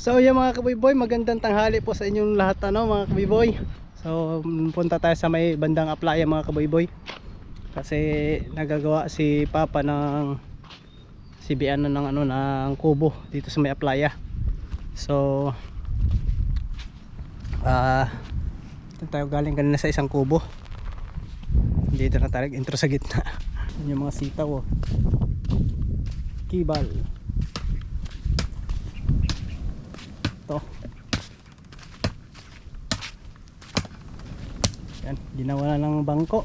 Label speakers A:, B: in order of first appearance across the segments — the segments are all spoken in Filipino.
A: So yung mga kabiboy, magandang tanghali po sa inyong lahat ano mga kabiboy. So punta tayo sa may bandang aplaya mga kabiboy. Kasi nagagawa si Papa ng si Biano ng ano ng kubo dito sa may aplaya. So ah uh, tayo galing kanina sa isang kubo. Dito na tayo intro sa gitna. Yan yung mga sitaw oh. Kibal. to yan ginawa na ng bangko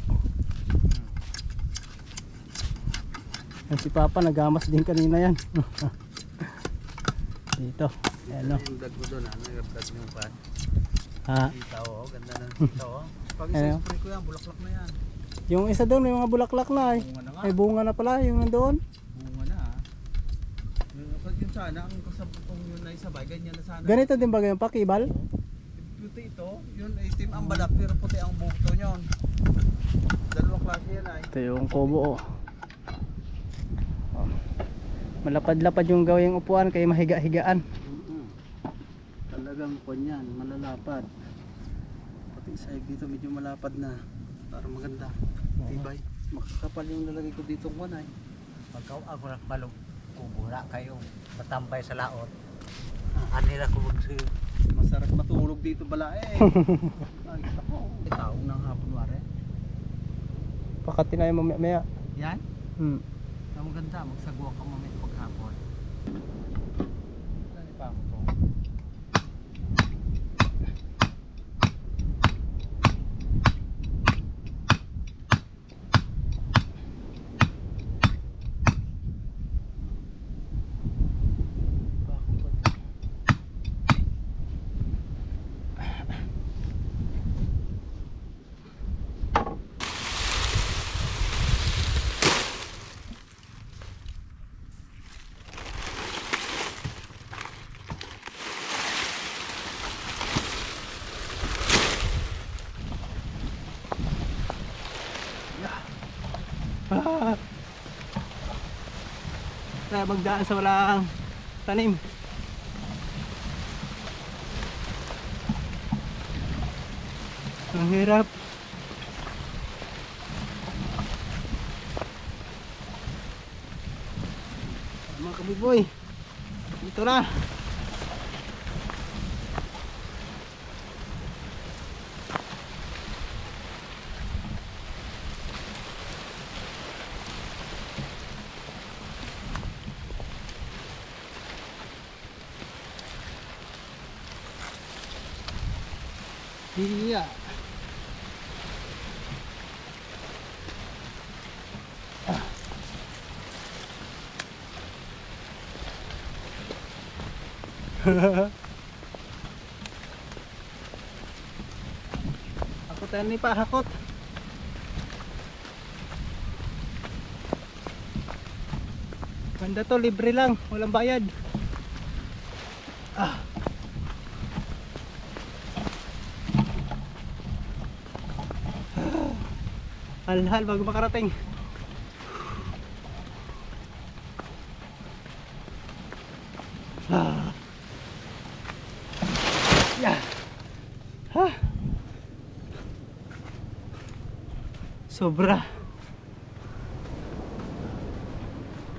A: yan si Papa nagamas din kanina yan dito yan o
B: Yung doon, ano yung dag mo pa?
A: ha
B: Sitaw, oh. Ganda ng sitaw, oh. Pag isa-spray ko yan, bulaklak na yan.
A: yung isa doon may mga bulaklak na ay
B: Bunga na
A: may bunga na pala yung nandoon
B: Bunga na, ah. Yung, pag yun sana, ang kasabot kong yun na isabay, ganyan na sana.
A: ganito din ba yung pakibal
B: Puti ito, yun itim ang balat, pero puti ang bukto nyon. Dalawang klase yan ay.
A: ito yung kubo oh. Oh. malapad-lapad yung gawing upuan kaya mahiga-higaan
B: Talagang kwan yan, malalapad. Pati sa dito medyo malapad na. Para maganda. Tibay. Makakapal yung lalagay ko dito kwan ay.
C: Pagka ako nakbalog, kubura kayo, matambay sa laot. Anira ko magsi.
B: Masarap matulog dito bala eh. Ay, ako. Taong ng hapon wari.
A: pakati na yung mamaya maya
B: Yan?
A: hmm.
B: Ang maganda, magsagwa ka mamaya paghapon. Saan pa ako to?
A: Ah. Kaya magdaan sa walang tanim. Ang hirap. Mga kabiboy. Ito na. Iya. Ako tayo ni pa hakot. Ganda to, libre lang, walang bayad. Ah. Halhal bago makarating. Ah. Yeah. Ha. Sobra.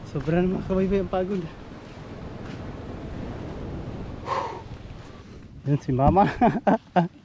A: Sobra na mga kabaybay ang pagod. Yan si mama.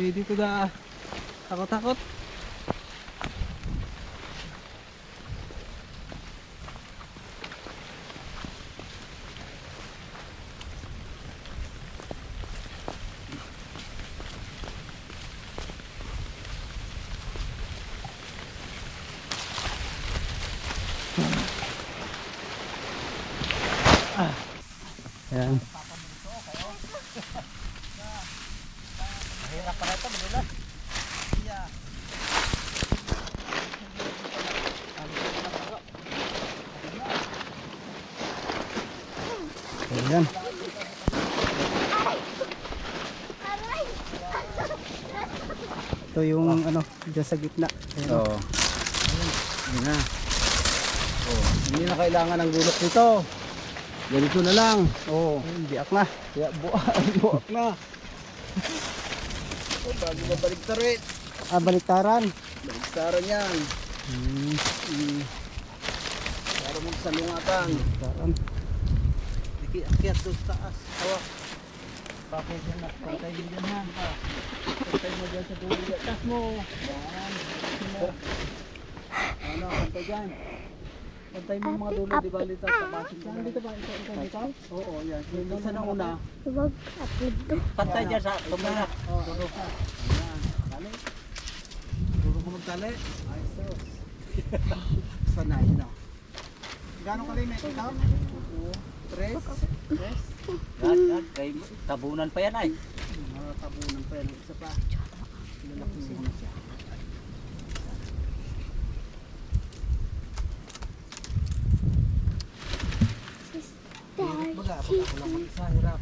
B: Eh, dito da. Takot-takot.
A: Ayan.
C: Ito
A: yung ano, dyan sa gitna. Ayan.
B: Oo. Yun na. Oh, hindi na kailangan ng gulok nito. Ganito na lang. Oo.
A: Ayun, biak na.
B: Kaya buak, buak na. O, bago babalik ta rin.
A: Ah, baliktaran.
B: Baliktaran yan.
A: Hmm,
B: Mm. Para mo sa lungatan. Akyat doon sa taas. Hawak. Pakay dyan na. Pantay mo dyan ha. Ha. Pantay mo dyan sa dulo. Tas mo. Yan. Mo. Ano, pantay dyan. Pantay mo mga dulo. Di ba lita sa basin dyan. Dito ba? Ito, ito, dito? Oo, yan. Yung isa na una.
D: Huwag upload to.
C: Pantay dyan sa tumulak.
B: Oo, dulo ka. Ayan. Tali. Dulo ko magtali. Ay, sos. Sanay na. Gano'ng kalimit ikaw? Oo. Tres? Tres?
C: Yan, yan. Kay tabunan pa yan ay.
B: Mga tabunan pa yan. Isa pa. Lalaki siya. Baga. Pag ako lang mag-isa, hirap.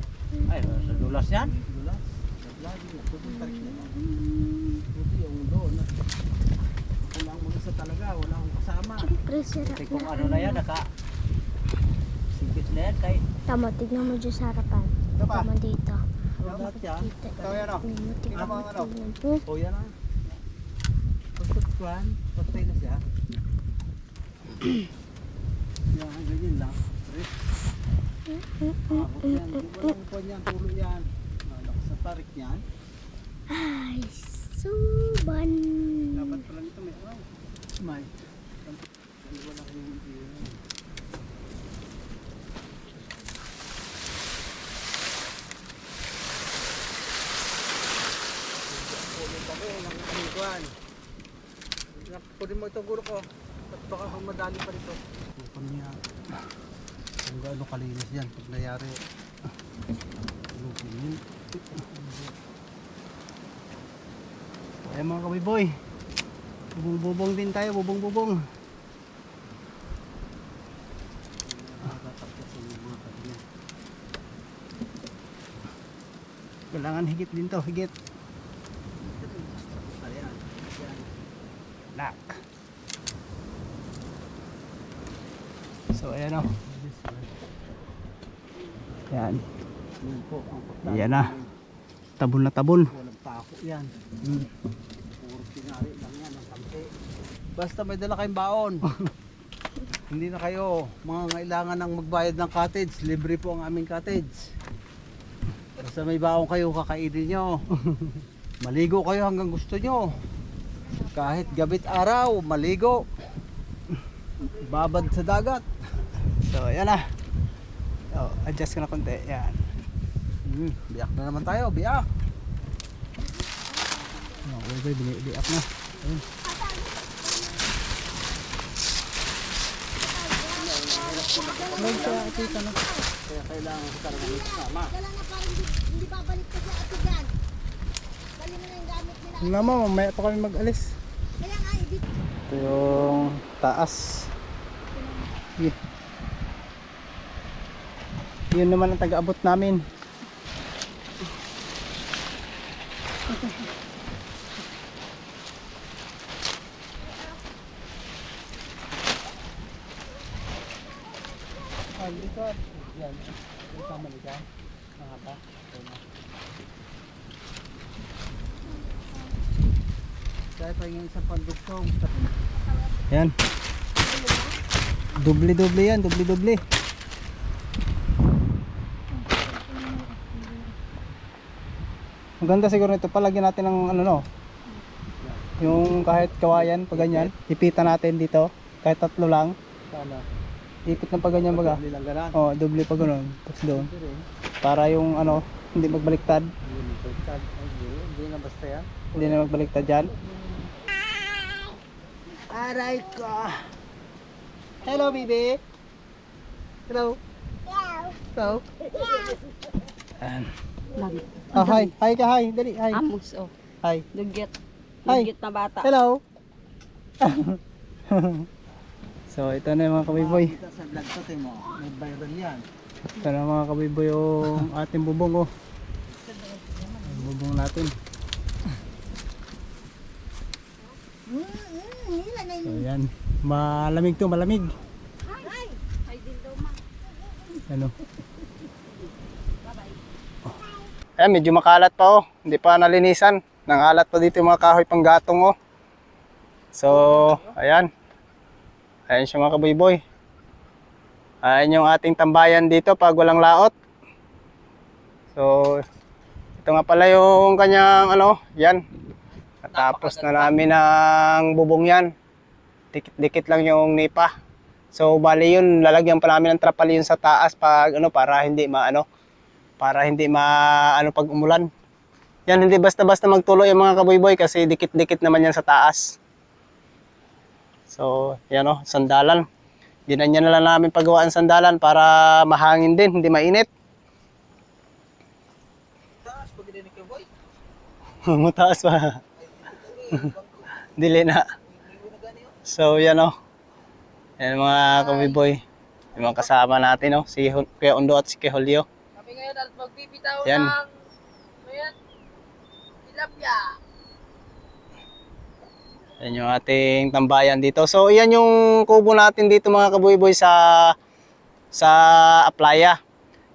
C: Ay, sa dulas yan.
B: Dulas. Lagi na. Pupuntarik na lang. Buti yung doon. Ako lang mag-isa talaga. Wala akong kasama.
C: Kasi kung
D: na.
C: ano na yan, naka sigit na yan kay
D: Tama, tignan mo dyan sa harapan.
B: Ito pa.
D: Tama dito.
B: Yung lahat yan. Ito yan o.
D: Mo, tignan
B: Ano
D: mo,
B: ang ano? O yan na. Pagkutkuhan, patay na siya. yan, ganyan lang. Yan. Walang pa niyan, tulo yan. Malakas sa tarik niyan.
D: Ay, suban.
B: Dapat pala nito may araw. May. Wala kang hindi. Pwede mo ito guro ko. At baka kung madali pa rito. Kung niya. Kung gaano kalinis yan pag nangyari. Lupin yun.
A: Ayan mga kabiboy. Bubong-bubong din tayo, bubong-bubong. Kailangan higit din to, higit.
B: Ayan. Ayan.
A: Lock. So ayan o. Yan.
B: Yun po ang pagdali.
A: Ayan na. Tabon na tabon.
B: Walang pako yan.
A: Mm.
B: Puro tinari lang yan ang kampi. Basta may dala kayong baon. Hindi na kayo mga ngailangan ng magbayad ng cottage. Libre po ang aming cottage. Basta may baon kayo kakainin nyo. Maligo kayo hanggang gusto nyo. Kahit gabit araw, maligo. Babad sa dagat.
A: So ayan na. So, adjust ko na konti. Yan.
B: Hmm, biyak na naman tayo, biyak.
A: Oh, boy, boy, bini-biak na. Ayun.
B: Kaya kailangan ko talaga kasama.
E: Kailangan nga parang hindi, babalik ka sa ate dyan. Bali mo na
A: naman, mamaya pa kami mag-alis. Ito yung taas. Yun. Yun naman ang taga-abot namin.
B: Ah, dito. Yan. Yung tama ni dyan. Mahaba. Ito yung isang pandugtong.
A: Yan. Doble-doble yan, doble-doble. Maganda siguro nito. Palagyan natin ng ano no. Yung kahit kawayan, pag ganyan. Ipitan natin dito. Kahit tatlo lang.
B: Sana.
A: Ipit ng pag ganyan baga.
B: Lang ganaan.
A: Oh, doble pa ganun. Tapos doon. Para yung ano, hindi magbaliktad.
B: Hindi na baliktad. Ay, Hindi hindi na basta yan.
A: Hindi na magbaliktad dyan.
B: Aray ko.
A: Hello, baby. Hello. Hello. Ayan. Oh, hi. Hi ka, hi. Dali, hi.
F: Amos, oh.
A: Hi.
F: Dugyet.
A: Hi.
F: Dugyet na bata.
A: Hello. so, ito na yung mga kabiboy.
B: Kita sa vlog ko, Timo. May viral yan.
A: Ito na mga kabiboy yung ating bubong, oh. Bubong natin. So, yan. Malamig to, malamig. Ano? Ayan, medyo makalat pa oh. Hindi pa nalinisan. Nangalat pa dito yung mga kahoy pang gatong oh. So, ayan. Ayan siya mga kaboy-boy. Ayan yung ating tambayan dito pag walang laot. So, ito nga pala yung kanyang ano, yan. Natapos na namin ang bubong yan. Dikit-dikit lang yung nipa. So, bali yun, lalagyan pa namin ng trapal yun sa taas pag ano, para hindi maano, para hindi ma ano pag umulan. Yan, hindi basta-basta magtuloy yung mga kaboy-boy kasi dikit-dikit naman yan sa taas. So, yan o, sandalan. Ginanyan na lang namin paggawaan sandalan para mahangin din, hindi mainit. Mataas pa. Dili na. So, yan o. Yan mga kabiboy. Yung mga kasama natin o. Si Hun- Kuya Undo at si Kuya Julio.
F: Kami ngayon at magbibitaw
A: Yan.
F: ng ayan, tilapia.
A: Yan yung ating tambayan dito. So, yan yung kubo natin dito mga kaboy-boy sa sa Aplaya.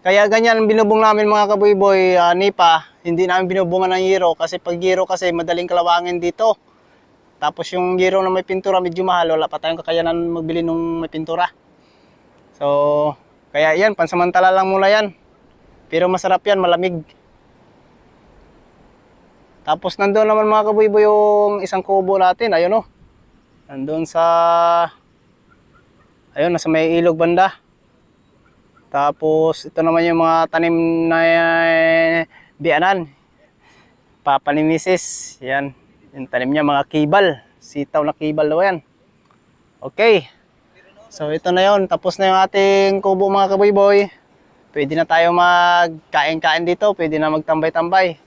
A: Kaya ganyan binubong namin mga kaboy-boy, ah, nipa. Hindi namin binubungan ng giro kasi pag giro kasi madaling kalawangin dito. Tapos yung giro na may pintura medyo mahal, wala pa tayong kakayanan magbili nung may pintura. So, kaya yan, pansamantala lang muna yan. Pero masarap yan, malamig. Tapos nandoon naman mga kabuibo yung isang kubo natin, ayun oh. Nandoon sa ayun nasa may ilog banda. Tapos ito naman yung mga tanim na eh, bianan. Papa ni Mrs. Yan. Yung tanim niya mga kibal. Sitaw na kibal daw yan. Okay. So ito na yon Tapos na yung ating kubo mga kaboy Pwede na tayo magkain-kain dito. Pwede na magtambay-tambay.